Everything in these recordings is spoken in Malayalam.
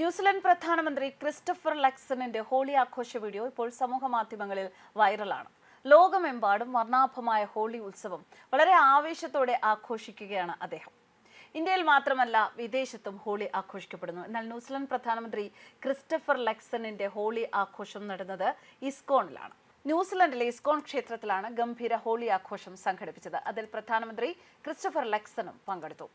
ന്യൂസിലൻഡ് പ്രധാനമന്ത്രി ക്രിസ്റ്റഫർ ലക്സണിന്റെ ഹോളി ആഘോഷ വീഡിയോ ഇപ്പോൾ സമൂഹ മാധ്യമങ്ങളിൽ വൈറലാണ്. ലോകമെമ്പാടും വർണാഭമായ ഹോളി ഉത്സവം വളരെ ആവേശത്തോടെ ആഘോഷിക്കുകയാണ് അദ്ദേഹം. ഇന്ത്യയിൽ മാത്രമല്ല വിദേശത്തും ഹോളി ആഘോഷിക്കപ്പെടുന്നു. എന്നാൽ ന്യൂസിലൻഡ് പ്രധാനമന്ത്രി ക്രിസ്റ്റഫർ ലക്സണിന്റെ ഹോളി ആഘോഷം നടന്നത് ഇസ്കോണിലാണ്. ന്യൂസിലൻഡിലെ ഇസ്കോൺ ക്ഷേത്രത്തിലാണ് ഗംഭീര ഹോളി ആഘോഷം സംഘടിപ്പിച്ചത്. അതിൽ പ്രധാനമന്ത്രി ക്രിസ്റ്റഫർ ലക്സണും പങ്കെടുത്തു.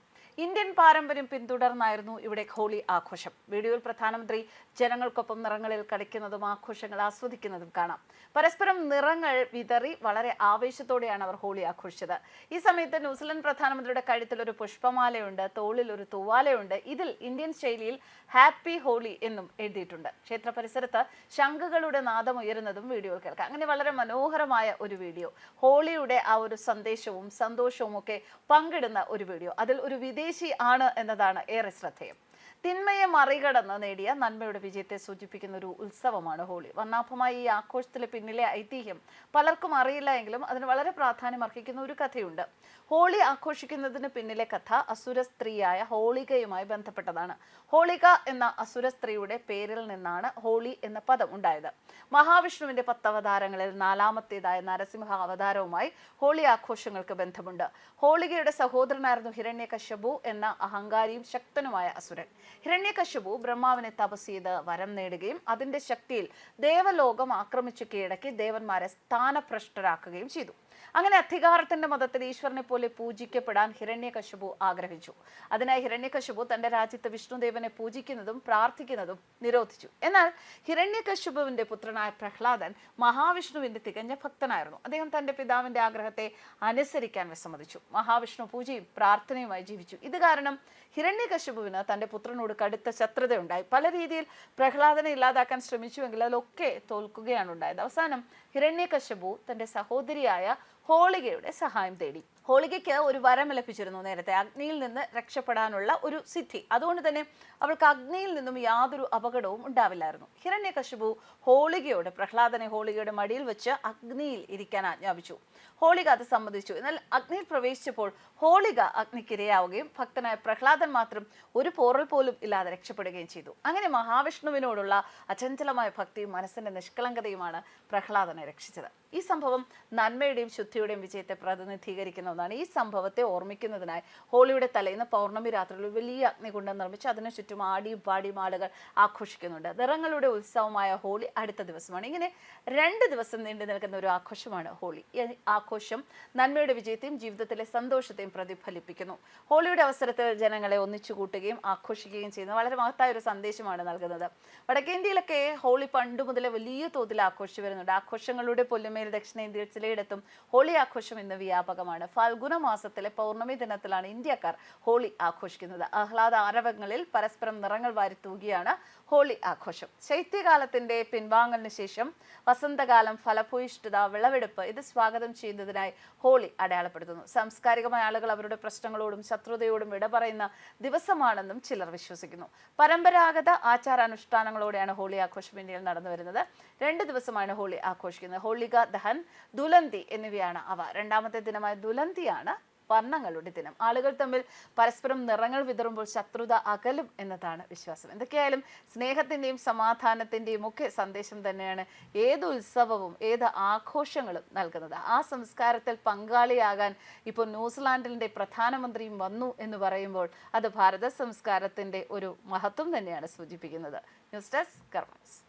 ഇന്ത്യൻ പാരമ്പര്യം പിന്തുടർന്നായിരുന്നു ഇവിടെ ഹോളി ആഘോഷം. വീഡിയോയിൽ പ്രധാനമന്ത്രി ജനങ്ങൾക്കൊപ്പം നിറങ്ങളിൽ കളിക്കുന്നതും ആഘോഷങ്ങൾ ആസ്വദിക്കുന്നതും കാണാം. പരസ്പരം നിറങ്ങൾ വിതറി വളരെ ആവേശത്തോടെയാണ് അവർ ഹോളി ആഘോഷിച്ചത്. ഈ സമയത്ത് ന്യൂസിലൻഡ് പ്രധാനമന്ത്രിയുടെ കഴുത്തിൽ ഒരു പുഷ്പമാലയുണ്ട് തോളിൽ ഒരു തൂവാലയുണ്ട്. ഇതിൽ ഇന്ത്യൻ ശൈലിയിൽ ഹാപ്പി ഹോളി എന്നും എഴുതിയിട്ടുണ്ട്. ക്ഷേത്ര പരിസരത്ത് ശംഖുകളുടെ നാദം ഉയരുന്നതും വീഡിയോയിൽ കേൾക്കാം. അങ്ങനെ വളരെ മനോഹരമായ ഒരു വീഡിയോ. ഹോളിയുടെ ആ ഒരു സന്ദേശവും സന്തോഷവും ഒക്കെ പങ്കിടുന്ന ഒരു വീഡിയോ. അതിൽ ഒരു വിദേശി ആണ് എന്നതാണ് ഏറെ ശ്രദ്ധേയം. തിന്മയെ മറികടന്ന് നേടിയ നന്മയുടെ വിജയത്തെ സൂചിപ്പിക്കുന്ന ഒരു ഉത്സവമാണ് ഹോളി. വർണാഭമായ ഈ ആഘോഷത്തിലെ പിന്നിലെ ഐതിഹ്യം പലർക്കും അറിയില്ല എങ്കിലും അതിന് വളരെ പ്രാധാന്യം അർഹിക്കുന്ന ഒരു കഥയുണ്ട്. ഹോളി ആഘോഷിക്കുന്നതിന് പിന്നിലെ കഥ അസുര സ്ത്രീയായ ഹോളികയുമായി ബന്ധപ്പെട്ടതാണ്. ഹോളിക എന്ന അസുര സ്ത്രീയുടെ പേരിൽ നിന്നാണ് ഹോളി എന്ന പദം ഉണ്ടായത്. മഹാവിഷ്ണുവിന്റെ പത്തവതാരങ്ങളിൽ നാലാമത്തേതായ നരസിംഹ അവതാരവുമായി ഹോളി ആഘോഷങ്ങൾക്ക് ബന്ധമുണ്ട്. ഹോളികയുടെ സഹോദരനായിരുന്നു ഹിരണ്യകശ്യപു എന്ന അഹങ്കാരിയും ശക്തനുമായ അസുരൻ. ഹിരണ്യകശ്യപു ബ്രഹ്മാവിനെ തപസ് ചെയ്ത് വരം നേടുകയും അതിന്റെ ശക്തിയിൽ ദേവലോകം ആക്രമിച്ചു കീഴടക്കി ദേവന്മാരെ സ്ഥാനഭ്രഷ്ടരാക്കുകയും ചെയ്തു. അങ്ങനെ അധികാരത്തിന്റെ മതത്തിൽ ഈശ്വരനെ പോലെ പൂജിക്കപ്പെടാൻ ഹിരണ്യകശിപു ആഗ്രഹിച്ചു. അതിനായി ഹിരണ്യകശിപു തന്റെ രാജ്യത്ത് വിഷ്ണുദേവനെ പൂജിക്കുന്നതും പ്രാർത്ഥിക്കുന്നതും നിരോധിച്ചു. എന്നാൽ ഹിരണ്യകശിപുവിന്റെ പുത്രനായ പ്രഹ്ലാദൻ മഹാവിഷ്ണുവിന്റെ തികഞ്ഞ ഭക്തനായിരുന്നു. അദ്ദേഹം തന്റെ പിതാവിന്റെ ആഗ്രഹത്തെ അനുസരിക്കാൻ വിസമ്മതിച്ചു. മഹാവിഷ്ണു പൂജയും പ്രാർത്ഥനയുമായി ജീവിച്ചു. ഇത് കാരണം ഹിരണ്യകശിപുവിന് തന്റെ പുത്രനോട് കടുത്ത ശത്രുതയുണ്ടായി. പല രീതിയിൽ പ്രഹ്ലാദനെ ഇല്ലാതാക്കാൻ ശ്രമിച്ചുവെങ്കിൽ അതിലൊക്കെ തോൽക്കുകയാണ് ഉണ്ടായത്. അവസാനം ഹിരണ്യകശിപു തന്റെ സഹോദരിയായ ഹോളികയുടെ സഹായം തേടി. ഹോളികയ്ക്ക് ഒരു വരം ലഭിച്ചിരുന്നു നേരത്തെ. അഗ്നിയിൽ നിന്ന് രക്ഷപ്പെടാനുള്ള ഒരു സിദ്ധി. അതുകൊണ്ട് തന്നെ അവൾക്ക് അഗ്നിയിൽ നിന്നും യാതൊരു അപകടവും ഉണ്ടാവില്ലായിരുന്നു. ഹിരണ്യകശിപു ഹോളികയോട് പ്രഹ്ലാദനെ ഹോളികയുടെ മടിയിൽ വെച്ച് അഗ്നിയിൽ ഇരിക്കാൻ ആജ്ഞാപിച്ചു. ഹോളിക അത് സമ്മതിച്ചു. എന്നാൽ അഗ്നിയിൽ പ്രവേശിച്ചപ്പോൾ ഹോളിക അഗ്നിക്കിരയാവുകയും ഭക്തനായ പ്രഹ്ലാദൻ മാത്രം ഒരു പോറൽ പോലും ഇല്ലാതെ രക്ഷപ്പെടുകയും ചെയ്തു. അങ്ങനെ മഹാവിഷ്ണുവിനോടുള്ള അചഞ്ചലമായ ഭക്തിയും മനസ്സിന്റെ നിഷ്കളങ്കതയുമാണ് പ്രഹ്ലാദനെ രക്ഷിച്ചത് ഈ സംഭവം നന്മയുടെയും ശുദ്ധിയുടെയും വിജയത്തെ പ്രതിനിധീകരിക്കുന്ന ഒന്നാണ്. ഈ സംഭവത്തെ ഓർമ്മിക്കുന്നതിനായി ഹോളിയുടെ തലേന്ന് പൗർണമി രാത്രിയിൽ വലിയ അഗ്നികുണ്ഡം നിർമ്മിച്ച് അതിനു ചുറ്റും ആടിയും പാടിയും ആളുകൾ ആഘോഷിക്കുന്നുണ്ട്. നിറങ്ങളുടെ ഉത്സവമായ ഹോളി അടുത്ത ദിവസമാണ്. ഇങ്ങനെ രണ്ട് ദിവസം നീണ്ടു നിൽക്കുന്ന ഒരു ആഘോഷമാണ് ഹോളി. ഈ ആഘോഷം നന്മയുടെ വിജയത്തെയും ജീവിതത്തിലെ സന്തോഷത്തെയും പ്രതിഫലിപ്പിക്കുന്നു. ഹോളിയുടെ അവസരത്തിൽ ജനങ്ങളെ ഒന്നിച്ചു കൂട്ടുകയും ആഘോഷിക്കുകയും ചെയ്യുന്ന വളരെ മഹത്തായ ഒരു സന്ദേശമാണ് നൽകുന്നത്. വടക്കേന്ത്യയിലൊക്കെ ഹോളി പണ്ട് മുതലേ വലിയ തോതിൽ ആഘോഷിച്ചു വരുന്നുണ്ട്. ആഘോഷങ്ങളുടെ പൊല്ലുമേൽ ദക്ഷിണേന്ത്യയിൽ ചിലയിടത്തും ഹോളി ആഘോഷം ഇന്ന് വ്യാപകമാണ്. ഫാൽഗുന മാസത്തിലെ പൗർണമി ദിനത്തിലാണ് ഇന്ത്യക്കാർ ഹോളി ആഘോഷിക്കുന്നത്. ആഹ്ലാദ ആരവങ്ങളിൽ പരസ്പരം നിറങ്ങൾ വാരി തൂകിയാണ് ഹോളി ആഘോഷം. ശൈത്യകാലത്തിന്റെ പിൻവാങ്ങലിന് ശേഷം വസന്തകാലം ഫലഭൂയിഷ്ഠത വിളവെടുപ്പ് ഇത് സ്വാഗതം ചെയ്യുന്നതിനായി ഹോളി അടയാളപ്പെടുത്തുന്നു. സാംസ്കാരികമായ ആളുകൾ അവരുടെ പ്രശ്നങ്ങളോടും ശത്രുതയോടും വിട പറയുന്ന ദിവസമാണെന്നും ചിലർ വിശ്വസിക്കുന്നു. പരമ്പരാഗത ആചാരാനുഷ്ഠാനങ്ങളോടെയാണ് ഹോളി ആഘോഷം ഇന്ത്യയിൽ നടന്നു വരുന്നത് രണ്ട് ദിവസമാണ് ഹോളി ആഘോഷിക്കുന്നത്. ഹോളിക ദഹൻ ദുലന്തി എന്നിവയാണ് അവ. രണ്ടാമത്തെ ദിനമായ ദുലന്തിയാണ് വർണങ്ങളുടെ ദിനം. ആളുകൾ തമ്മിൽ പരസ്പരം നിറങ്ങൾ വിതറുമ്പോൾ ശത്രുത അകലും എന്നതാണ് വിശ്വാസം. എന്തൊക്കെയായാലും സ്നേഹത്തിന്റെയും സമാധാനത്തിന്റെയും ഒക്കെ സന്ദേശം തന്നെയാണ് ഏത് ഉത്സവവും ഏത് ആഘോഷങ്ങളും നൽകുന്നത്. ആ സംസ്കാരത്തിൽ പങ്കാളിയാകാൻ ഇപ്പോൾ ന്യൂസിലാൻഡിന്റെ പ്രധാനമന്ത്രിയും വന്നു എന്ന് പറയുമ്പോൾ അത് ഭാരത സംസ്കാരത്തിന്റെ ഒരു മഹത്വം തന്നെയാണ് സൂചിപ്പിക്കുന്നത്. News desk കർമ്മസ്